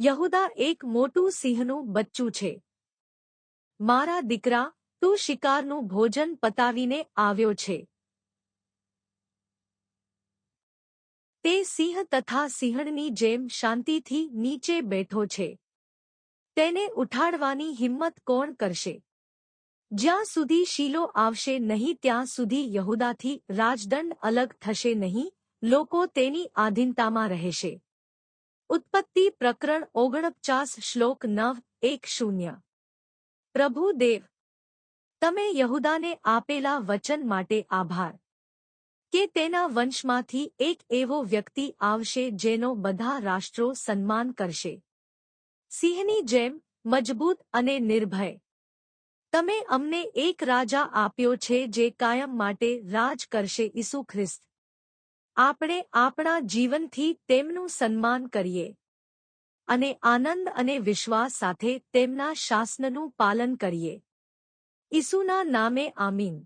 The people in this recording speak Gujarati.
યહુદા એક મોટું સિંહનું બચ્ચું છે. મારા દીકરા, તું શિકારનું ભોજન પતાવીને આવ્યો છે. તે સિંહ તથા સિંહણની જેમ શાંતિથી નીચે બેઠો છે. તેને ઉઠાડવાની હિંમત કોણ કરશે? જ્યાં સુધી શીલો આવશે નહીં, ત્યાં સુધી યહુદાથી રાજદંડ અલગ થશે નહીં, લોકો તેની આધીનતામાં રહેશે. ઉત્પત્તિ પ્રકરણ ઓગણપચાસ શ્લોક નવ એક શૂન્ય. પ્રભુ દેવ, તમે યહુદાને આપેલા વચન માટે આભાર. કે તેના વંશમાંથી એક એવો વ્યક્તિ આવશે જેનો બધા રાષ્ટ્રો સન્માન કરશે. સિંહની જેમ મજબૂત અને નિર્ભય. તમે અમને એક રાજા આપ્યો છે જે કાયમ માટે રાજ કરશે ઈસુ ખ્રિસ્ત. આપણે આપણા જીવનથી તેમનું સન્માન કરીએ અને આનંદ અને વિશ્વાસ સાથે તેમના શાસનનું પાલન કરીએ. ઈસુના નામે આમીન.